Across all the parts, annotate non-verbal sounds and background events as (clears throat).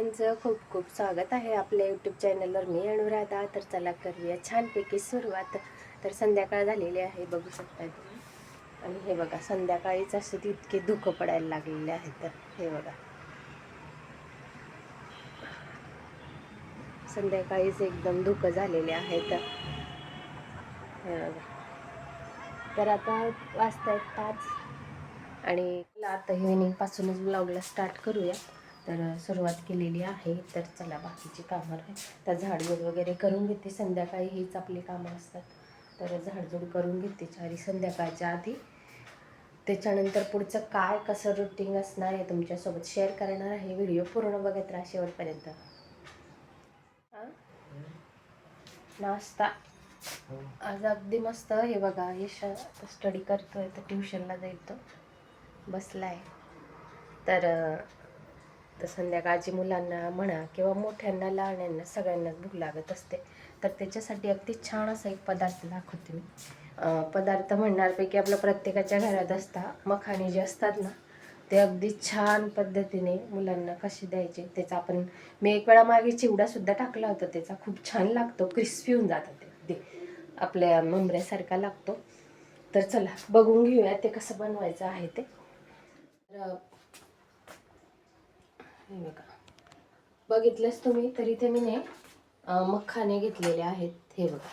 सगळ्यांचं खूप खूप स्वागत आहे आपल्या यूट्यूब चॅनलवर मी अनुराधा. तर चला करूया छानपैकी सुरुवात. तर संध्याकाळ झालेली आहे बघू शकता तुम्ही. आणि हे बघा संध्याकाळीच असे तितके धुकं पडायला लागलेले आहेत. तर हे बघा. संध्याकाळीच एकदम धुकं झालेले आहेत. हे बघा. तर आता वाजतायत पाच. आणि आता इव्हिनिंगपासूनच ब्लॉगला स्टार्ट करूया. तर सुरुवात केलेली आहे. तर चला बाकीची कामं आहे तर झाडझूड वगैरे करून घेते. संध्याकाळी हीच आपली कामं असतात. तर झाडझूड करून घेते. चारी संध्याकाळच्या आधी त्याच्यानंतर पुढचं काय कसं रुटीन असणार आहे तुमच्यासोबत शेअर करणार आहे. व्हिडिओ पूर्ण बघत राहा शेवटपर्यंत. नाश्ता. आज अगदी मस्त. हे बघा यश स्टडी करतोय. तर ट्युशनला जाईल तो बसलाय. तर तर संध्याकाळची मुलांना म्हणा किंवा मोठ्यांना लहान्यांना सगळ्यांनाच भूक लागत असते. तर त्याच्यासाठी अगदी छान असा एक पदार्थ दाखवते मी. पदार्थ म्हणणारपैकी आपलं प्रत्येकाच्या घरात असता मखाणे जे असतात ना ते अगदी छान पद्धतीने मुलांना कसे द्यायचे त्याचा आपण मी एक वेळा मागे चिवडासुद्धा टाकला होता त्याचा खूप छान लागतो क्रिस्पी होऊन जातं ते अगदी. आपल्या मुंबऱ्यासारखा लागतो. तर चला बघून घेऊया ते कसं बनवायचं आहे ते. तर हे बघा. बघितलंच तुम्ही तर इथे मी ने मखाने घेतलेले आहेत हे बघा.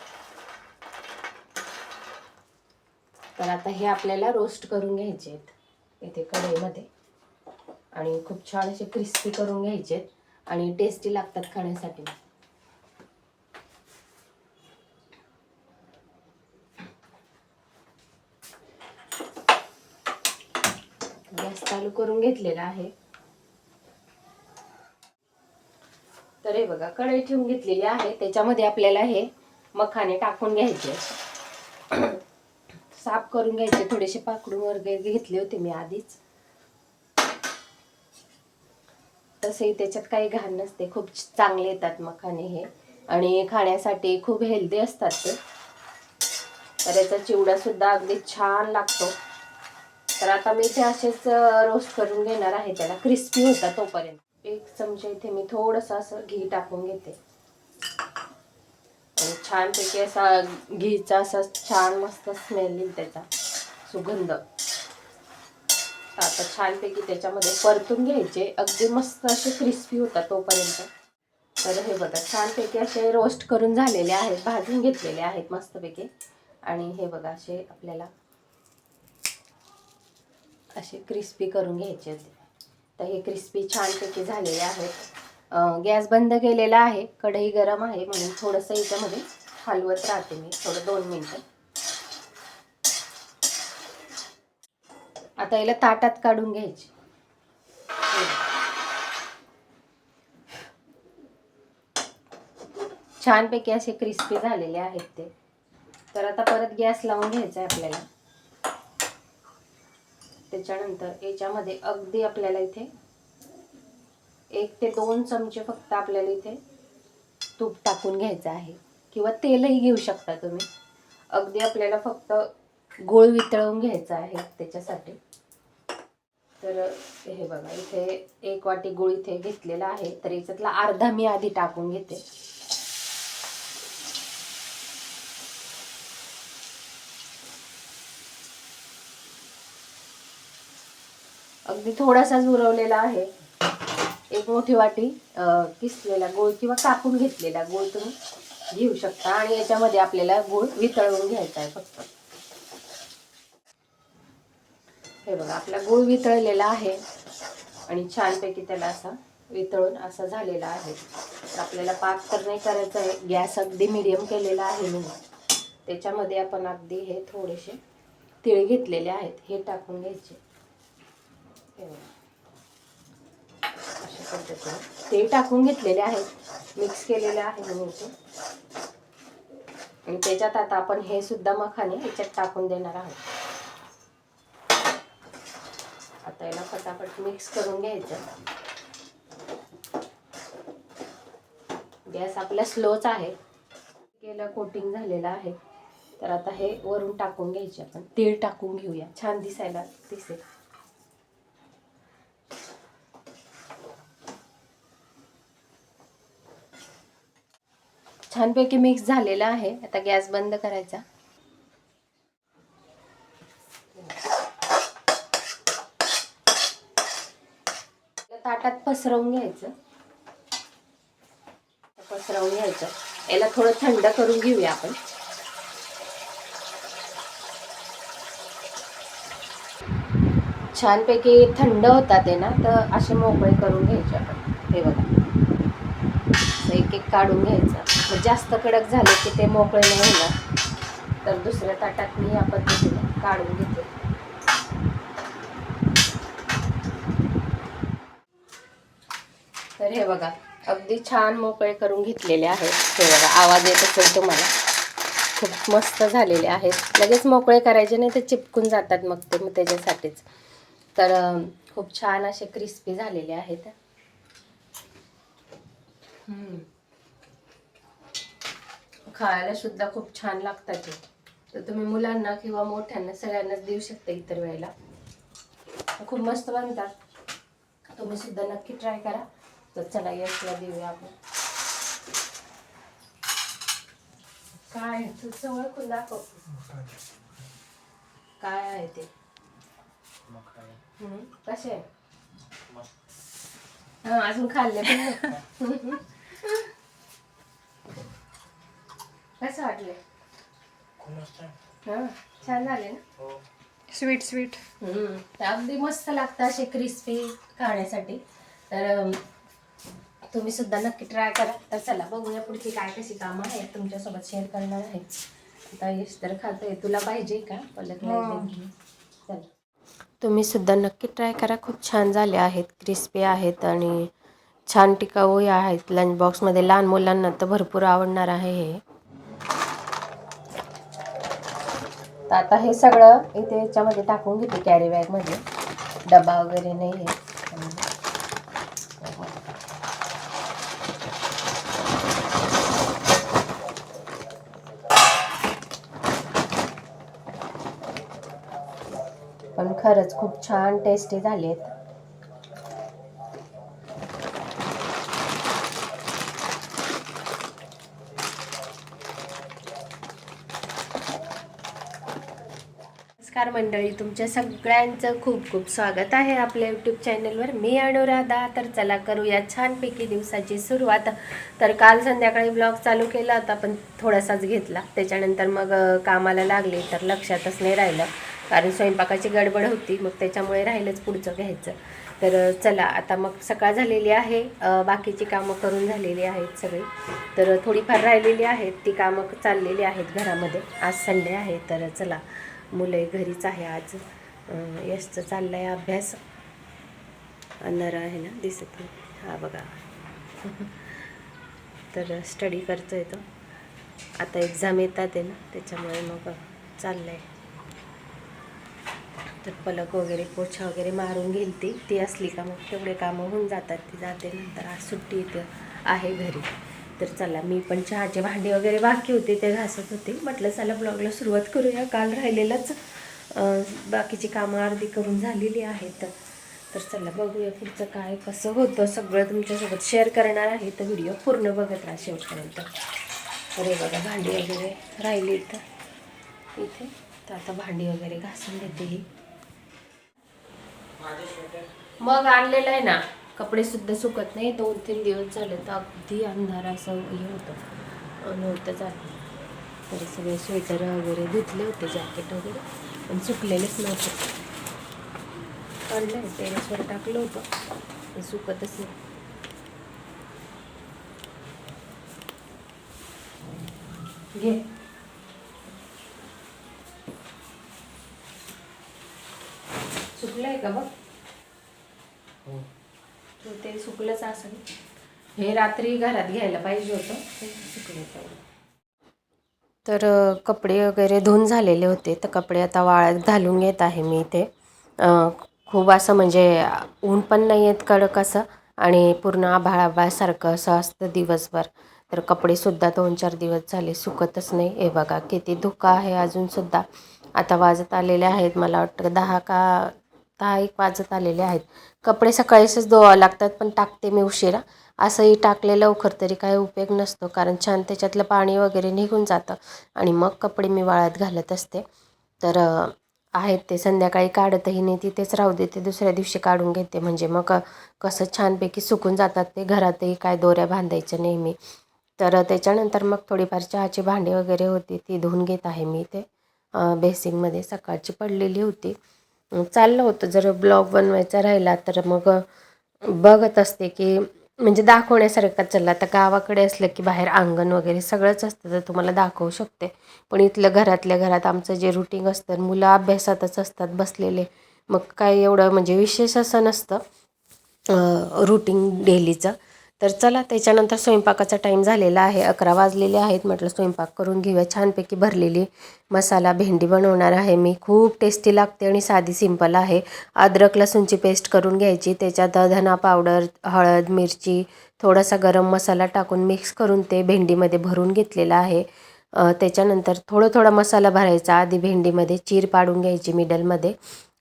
तर आता हे आपल्याला रोस्ट करून घ्यायचे आहेत इथे कढईमध्ये. आणि खूप छान असे क्रिस्पी करून घ्यायचे आहेत आणि टेस्टी लागतात खाण्यासाठी. गॅस चालू करून घेतलेला आहे. तर हे बघा कढई ठेवून घेतलेली आहे. त्याच्यामध्ये आपल्याला हे मखाने टाकून घ्यायचे (clears throat) साफ करून घ्यायचे. थोडेसे पाकडून वगैरे घेतले होते मी आधीच. तसे त्याच्यात काही घाण नसते. खूप चांगले येतात मखाने हे. आणि खाण्यासाठी खूप हेल्दी असतात ते. तर याचा चिवडासुद्धा अगदी छान लागतो. तर आता मी ते असेच रोस्ट करून घेणार आहे. त्याला क्रिस्पी होता तोपर्यंत. एक चमचा इथे मी थोडंसं असं घी टाकून घेते. आणि छानपैकी असा घीचा असा छान मस्त स्मेल येईल त्याचा सुगंध. आता छानपैकी त्याच्यामध्ये परतून घ्यायचे. अगदी मस्त असे क्रिस्पी होतात तोपर्यंत. तर हे बघा छानपैकी असे रोस्ट करून झालेले आहेत भाजून घेतलेले आहेत मस्तपैकी. आणि हे बघा असे आपल्याला असे क्रिस्पी करून घ्यायचे होते तर हे क्रिस्पी छानपैकी झालेले आहेत. गॅस बंद केलेला आहे. कढई गरम आहे म्हणून थोडंसं याच्यामध्ये हलवत राहते मी. थोडं दोन मिनटं. आता याला ताटात काढून घ्यायचे. छानपैकी असे क्रिस्पी झालेले आहेत ते. तर आता परत गॅस लावून घ्यायचा आहे आपल्याला. त्याच्यानंतर याच्यामध्ये अगदी आपल्याला इथे एक ते दोन चमचे फक्त आपल्याला इथे तूप टाकून घ्यायचं आहे. किंवा तेलही घेऊ शकता तुम्ही. अगदी आपल्याला फक्त गोळ वितळवून घ्यायचं आहे त्याच्यासाठी. तर हे बघा इथे एक वाटी गोळ इथे घेतलेला आहे. तर याच्यातला अर्धा मी आधी टाकून घेते. अगदी थोडासाच उरवलेला आहे. एक मोठी वाटी किसलेला गोळ किंवा कापून घेतलेला गोळ तुम्ही घेऊ शकता आणि याच्यामध्ये आपल्याला गोळ वितळवून घ्यायचा आहे फक्त. हे बघा आपला गूळ वितळलेला आहे आणि छानपैकी त्याला असा वितळून असा झालेला आहे. तर आपल्याला पाक तर नाही करायचा आहे गॅस अगदी मिडियम केलेला आहे मी. त्याच्यामध्ये आपण अगदी हे थोडेसे तिळ घेतलेले आहेत हे टाकून घ्यायचे. अशा पद्धतीने. टाकून घेतलेले आहेत. मिक्स केलेले आहे मी इथे. आणि त्याच्यात आता आपण हे सुद्धा मखाने याच्यात टाकून देणार आहोत. आता याला फटाफट मिक्स करून घ्यायचं. गॅस आपला स्लोच आहे. केलं कोटिंग झालेलं आहे. तर आता हे वरून टाकून घ्यायचे आपण. तीळ टाकून घेऊया. छान दिसायला दिसेल. छानपैकी मिक्स झालेलं आहे. आता गॅस बंद करायचा. ताटात पसरवून घ्यायचं. पसरवून घ्यायचं. याला थोडं थंड करून घेऊया आपण. छानपैकी थंड होतात ते ना तर असे मोकळे करून घ्यायचे आपण. हे बघा. एक एक काढून घ्यायचं. जास्त कडक झाले की ते मोकळे नाही होणार. तर दुसऱ्या ताटात मी या पद्धतीने काढून घेते. तर हे बघा अगदी छान मोकळे करून घेतलेले आहेत. हे बघा आवाज येत असेल तुम्हाला. खूप मस्त झालेले आहेत. लगेच मोकळे करायचे नाही ते चिपकून जातात मग ते मग त्याच्यासाठीच. तर खूप छान असे क्रिस्पी झालेले आहेत. हम्म. खायला सुद्धा खूप छान लागतात ते. तर तुम्ही मुलांना किंवा मोठ्यांना सगळ्यांनाच देऊ शकता इतर वेळेला. खूप मस्त बनतात. तुम्ही सुद्धा नक्की ट्राय करा. तर चला यशला देऊया आपण. काय तू खुल दाखव. काय आहे ते? कसे? आहे हा अजून खाल्ले. (laughs) कसं वाटले हा छान झाले ना? Sweet sweet. हम्म, तर अगदी मस्त लागतं असे क्रिस्पी खाण्यासाठी. तर अम, तुम्ही सुद्धा नक्की ट्राय करा. तर चला बघूया पुढची काय कशी कामं आहेत. तुमच्यासोबत शेअर करणार आहे. आता यश तर खातोय तुला पाहिजे का? पलक हो. चला. तुम्ही सुद्धा नक्की ट्राय करा. खूप छान झाले आहेत. क्रिस्पी आहेत आणि छान टिकाऊ आहेत. लंच बॉक्समध्ये लहान मुलांना तर भरपूर आवडणार आहे हे. तर आता हे सगळं इथे याच्यामध्ये टाकून घेते कॅरी बॅगमध्ये डबा वगैरे नाही आहे. पण खरंच खूप छान टेस्टी झालेत. मंडळी तुमच्या सगळ्यांचं खूप खूप स्वागत आहे आपल्या यूट्यूब चॅनलवर मी अनुराधा तर चला करूया छानपैकी दिवसाची सुरुवात. तर काल संध्याकाळी ब्लॉग चालू केला होता पण थोडासाच घेतला. त्याच्यानंतर मग कामाला लागले तर लक्षातच नाही राहिलं. कारण स्वयंपाकाची गडबड होती मग त्याच्यामुळे राहिलंच पुढचं घ्यायचं. तर चला आता मग सकाळ झालेली आहे. बाकीची कामं करून झालेली आहेत सगळी. तर थोडीफार राहिलेली आहेत. ती कामं चाललेली आहेत घरामध्ये. आज संडे आहे तर चला मुलं घरीच आहे आज. यशचं चाललं आहे अभ्यास. नर आहे ना दिसत नाही. हा बघा. (laughs) तर स्टडी करतो आहे तो. आता एक्झाम येतात आहे ना त्याच्यामुळे मग चाललं आहे तर पलक वगैरे पोछा वगैरे मारून घेईल ती ती असली का मग? तेवढे कामं होऊन जातात ती जाते नंतर. आज सुट्टी येते. आहे घरी. तर चला मी पण चहाचे भांडी वगैरे बाकी होते ते घासत होते. म्हटलं चला ब्लॉगला सुरुवात करूया. काल राहिलेलंच बाकीची कामं अर्धी करून झालेली आहेत. तर चला बघूया पुढचं काय कसं होतं सगळं तुमच्यासोबत शेअर करणार आहे. तर व्हिडिओ पूर्ण बघत राहा शेवटपर्यंत. अरे बघा भांडी वगैरे राहिली इथं. इथे. तर आता भांडी वगैरे घासून देते ही. मग आणलेलं आहे ना? कपडेसुद्धा सुकत नाही. दोन तीन दिवस झाले तर अगदी अंधार असं हे होतं. नव्हतं झालं तरी सगळे स्वेटर वगैरे धुतले होते जॅकेट वगैरे. पण सुकलेलेच नव्हते. काढलं टेरेसवर टाकलं होतं. पण सुकतच नाही. घे. हे रात्री घरात घ्यायला पाहिजे होतं. ते तर कपडे वगैरे धुवून झालेले होते. तर कपडे आता वाळत घालून घेत आहे मी इथे. खूप असं म्हणजे ऊन पण नाही आहेत कडक असं आणि पूर्ण आभाळ आभाळसारखं असं असतं दिवसभर. तर कपडेसुद्धा दोन चार दिवस झाले सुकतच नाही. हे बघा किती धुका आहे अजूनसुद्धा आता वाजत आलेले आहेत. मला वाटतं दहा का दहा एक वाजत आलेले आहेत. कपडे सकाळीच धुवावं लागतात पण टाकते मी उशिरा. असंही टाकले लवकर तरी काही उपयोग नसतो कारण छान त्याच्यातलं पाणी वगैरे निघून जातं आणि मग कपडे मी वाळत घालत असते. तर आहेत ते संध्याकाळी काढतही नाही तिथेच राहू देते दुसऱ्या दिवशी काढून घेते. म्हणजे मग कसं छानपैकी सुकून जातात ते घरातही काय दोऱ्या बांधायच्या नेहमी. तर त्याच्यानंतर मग थोडीफार चहाची भांडी वगैरे होती ती धुवून घेत आहे मी ते बेसिंगमध्ये सकाळची पडलेली होती. चाललं होतं. जर ब्लॉग बनवायचा राहिला तर मग बघत असते की म्हणजे दाखवण्यासारखा चला आता गावाकडे असलं की बाहेर अंगण वगैरे सगळंच असतं तर तुम्हाला दाखवू शकते. पण इथलं घरातल्या घरात आमचं जे रुटीन असतं मुलं अभ्यासातच असतात बसलेले. मग काय एवढं म्हणजे विशेष असं नसतं रुटीन डेलीचं तर चला त्याच्यानंतर स्वयंपाकाचा टाईम झालेला आहे. अकरा वाजलेले आहेत. म्हटलं स्वयंपाक करून घेऊया. छानपैकी भरलेली मसाला भेंडी बनवणार आहे मी. खूप टेस्टी लागते आणि साधी सिंपल आहे. अद्रक लसूणची पेस्ट करून घ्यायची. त्याच्यात धना पावडर हळद मिरची थोडासा गरम मसाला टाकून मिक्स करून ते भेंडीमध्ये भरून घेतलेला आहे. त्याच्यानंतर थोडं थोडा मसाला भरायचा. आधी भेंडीमध्ये चीर पाडून घ्यायची मिडलमध्ये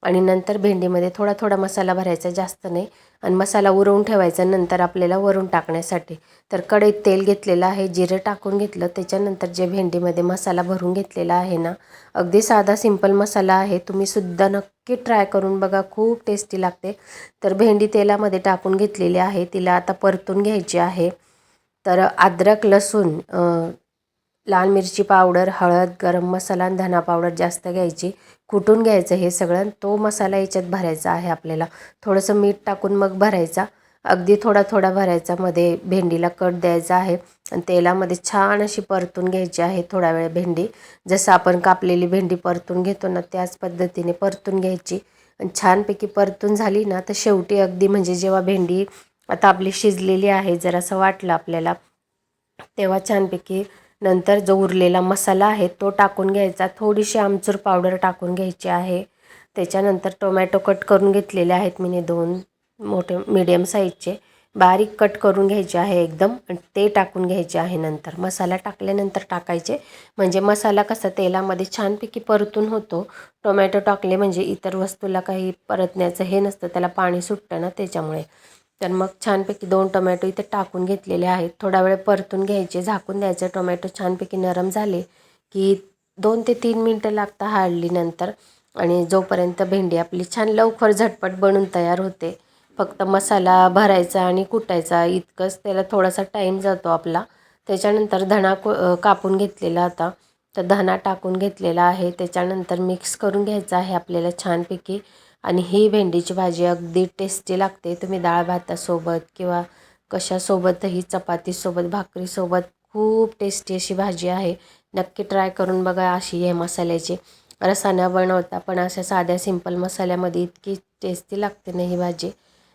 आणि नंतर भेंडीमध्ये थोडा थोडा मसाला भरायचा जास्त नाही. आणि मसाला उरवून ठेवायचा नंतर आपल्याला वरून टाकण्यासाठी. तर कढईत तेल घेतलेलं आहे जिरं टाकून घेतलं. त्याच्यानंतर जे भेंडीमध्ये मसाला भरून घेतलेला आहे ना अगदी साधा सिंपल मसाला आहे. तुम्ही सुद्धा नक्की ट्राय करून बघा खूप टेस्टी लागते. तर भेंडी तेलामध्ये टाकून घेतलेली आहे. तिला आता परतून घ्यायची आहे. तर अद्रक लसूण लाल मिरची पावडर हळद गरम मसाला आणि धना पावडर जास्त घ्यायची. कुटून घ्यायचं हे सगळं तो मसाला याच्यात भरायचा आहे आपल्याला. थोडंसं मीठ टाकून मग भरायचा. अगदी थोडा थोडा भरायचा. मध्ये भेंडीला कट द्यायचा आहे आणि तेलामध्ये छान अशी परतून घ्यायची आहे थोडा वेळ भेंडी. जसं आपण कापलेली भेंडी परतून घेतो ना त्याच पद्धतीने परतून घ्यायची. आणि छानपैकी परतून झाली ना तर शेवटी अगदी म्हणजे जेव्हा भेंडी आता आपली शिजलेली आहे जरासं वाटलं आपल्याला तेव्हा छानपैकी नंतर जो उरलेला मसाला आहे तो टाकून घ्यायचा. थोडीशी आमचूर पावडर टाकून घ्यायची आहे. त्याच्यानंतर टोमॅटो कट करून घेतलेले आहेत मी दोन मोठे मीडियम साईजचे बारीक कट करून घ्यायचे आहे एकदम ते टाकून घ्यायचे आहे नंतर. मसाला टाकल्यानंतर टाकायचे. म्हणजे मसाला कसा तेलामध्ये छानपैकी परतून होतो. टोमॅटो टाकले म्हणजे इतर वस्तूला काही परतण्याचं हे नसतं. त्याला पाणी सुटतं ना त्याच्यामुळे. तर मग छानपैकी दोन टोमॅटो इथे टाकून घेतलेले आहेत. थोडा वेळ परतून घ्यायचे झाकून द्यायचे. टोमॅटो छानपैकी नरम झाले की दोन ते तीन मिनटं लागतं हार्डली नंतर. आणि जोपर्यंत भेंडी आपली छान लवकर झटपट बनून तयार होते फक्त मसाला भरायचा आणि कुटायचा इतकंच त्याला थोडासा टाईम जातो आपला. त्याच्यानंतर धणा को कापून घेतलेला आता. तर धणा टाकून घेतलेला आहे. त्याच्यानंतर मिक्स करून घ्यायचा आहे आपल्याला छानपैकी. आणि ही भेंडीची भाजी अगदी टेस्टी लागते. तुम्ही डाळ भातासोबत किंवा कशासोबतही चपातीसोबत भाकरीसोबत खूप टेस्टी अशी भाजी आहे. नक्की ट्राय करून बघा अशी आहे मसाल्याची. रसाना बनवता पण अशा साध्या सिंपल मसाल्यामध्ये इतकी टेस्टी लागते ना ही भाजी.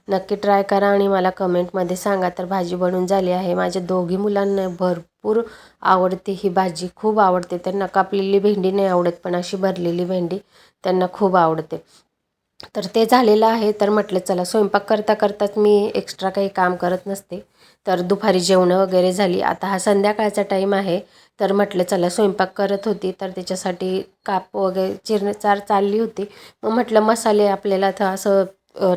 नक्की ट्राय करा आणि मला कमेंटमध्ये सांगा तर भाजी बनून झाली आहे. माझ्या दोघी मुलांना भरपूर आवडते ही भाजी. खूप आवडते. त्यांना कापलेली भेंडी नाही आवडत पण अशी भरलेली भेंडी त्यांना खूप आवडते. तर ते झालेलं आहे. तर म्हटलं चला स्वयंपाक करता करताच मी एक्स्ट्रा काही काम करत नसते. तर दुपारी जेवणं वगैरे झाली. आता हा संध्याकाळचा टाईम आहे. तर म्हटलं चला स्वयंपाक करत होती. तर त्याच्यासाठी काप वगैरे चिरणचार चालली होती. मग म्हटलं मसाले आपल्याला तर असं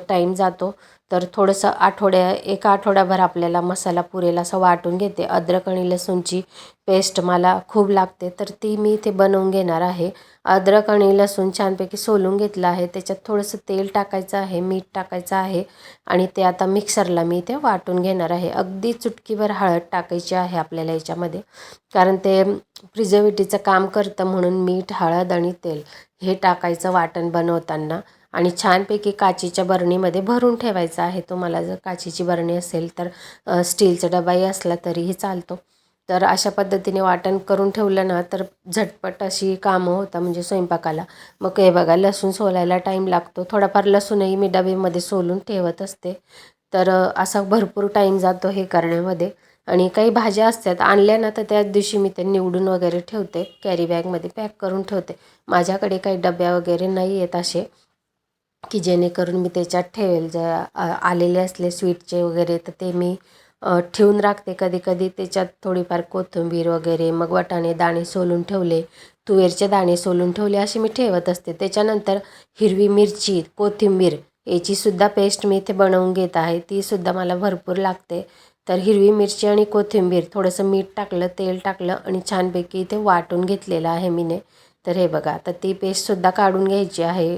टाईम जातो. तर थोडंसं आठवड्या एका आठवड्याभर आपल्याला मसाला पुरेल असं वाटून घेते. अद्रक आणि लसूणची पेस्ट मला खूप लागते. तर ती मी इथे बनवून घेणार आहे. अद्रक आणि लसूण छानपैकी सोलून घेतलं आहे. त्याच्यात थोडंसं तेल टाकायचं आहे मीठ टाकायचं आहे आणि ते आता मिक्सरला मी ते वाटून घेणार आहे. अगदी चुटकीभर हळद टाकायची आहे आपल्याला याच्यामध्ये. कारण ते प्रिझर्वेटिव्हचं काम करतं म्हणून मीठ हळद आणि तेल हे टाकायचं वाटण बनवताना. आणि छानपैकी काचीच्या बरणीमध्ये भरून ठेवायचं आहे. तुम्हाला जर काचीची बरणी असेल तर स्टीलचा डबाही असला तरीही चालतो. तर अशा पद्धतीने वाटण करून ठेवलं ना तर झटपट अशी कामं होतं म्हणजे स्वयंपाकाला. मग हे बघा लसूण सोलायला टाईम लागतो. थोडाफार लसूणही मी डबेमध्ये सोलून ठेवत असते. तर असा भरपूर टाईम जातो हे करण्यामध्ये. आणि काही भाज्या असतात आणल्या ना तर त्याच दिवशी मी ते निवडून वगैरे ठेवते. कॅरी बॅगमध्ये पॅक करून ठेवते. माझ्याकडे काही डब्या वगैरे नाही आहेत असे की जेणेकरून मी त्याच्यात ठेवेल. जर आलेले असले स्वीटचे वगैरे तर ते मी ठेवून राखते कधी कधी त्याच्यात थोडीफार कोथिंबीर वगैरे मग वाटाणे दाणे सोलून ठेवले. तुवेरचे दाणे सोलून ठेवले असे मी ठेवत असते. त्याच्यानंतर हिरवी मिरची कोथिंबीर याचीसुद्धा पेस्ट मी इथे बनवून घेत आहे. तीसुद्धा मला भरपूर लागते. तर हिरवी मिरची आणि कोथिंबीर थोडंसं मीठ टाकलं तेल टाकलं आणि छानपैकी इथे वाटून घेतलेलं आहे मीने. तर हे बघा तर ती पेस्टसुद्धा काढून घ्यायची आहे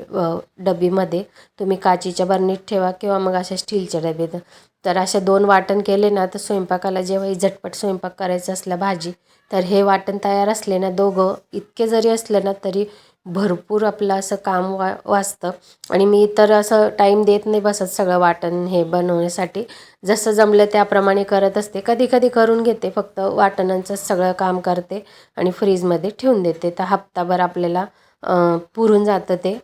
डबीमध्ये तुम्ही काचीच्या बरणीत ठेवा किंवा मग अशा स्टीलच्या डब्यात तर अशा दोन वाटण केले ना तर स्वयंपाकाला जेव्हाही झटपट स्वयंपाक करायचा असला भाजी तर हे वाटण तयार असले ना दोघं इतके जरी असलं ना तरी भरपूर आपलं असं काम वा वाचतं. आणि मी तर असं टाईम देत नाही बसत सगळं वाटण हे बनवण्यासाठी. जसं जमलं त्याप्रमाणे करत असते. कधी कधी करून घेते फक्त वाटणांचं सगळं काम करते आणि फ्रीजमध्ये ठेवून देते. तर हप्ताभर आपल्याला पुरून जातं ते.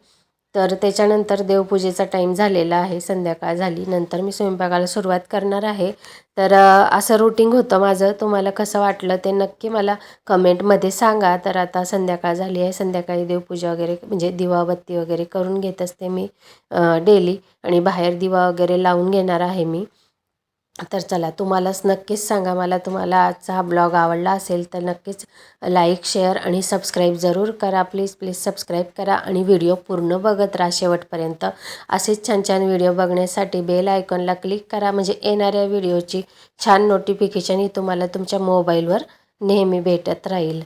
तर त्याच्यानंतर देवपूजेचा टाईम झालेला आहे संध्याकाळ झाली. नंतर मी स्वयंपाकाला सुरुवात करणार आहे. तर असं रुटीन होतं माझं. तुम्हाला कसं वाटलं ते नक्की मला कमेंटमध्ये सांगा. तर आता संध्याकाळ झाली आहे. संध्याकाळी देवपूजा वगैरे म्हणजे दिवाबत्ती वगैरे करून घेत असते मी डेली आणि बाहेर दिवा वगैरे लावून घेणार आहे मी. तर चला तुम्हालाच नक्कीच सांगा. मला तुम्हाला आजचा हा ब्लॉग आवडला असेल तर नक्कीच लाईक शेअर आणि सबस्क्राईब जरूर करा. प्लीज प्लीज सबस्क्राईब करा आणि व्हिडिओ पूर्ण बघत राहा शेवटपर्यंत. असेच छान छान व्हिडिओ बघण्यासाठी बेल आयकॉनला क्लिक करा. म्हणजे येणाऱ्या व्हिडिओची छान नोटिफिकेशन ही तुम्हाला तुमच्या मोबाईलवर नेहमी भेटत राहील.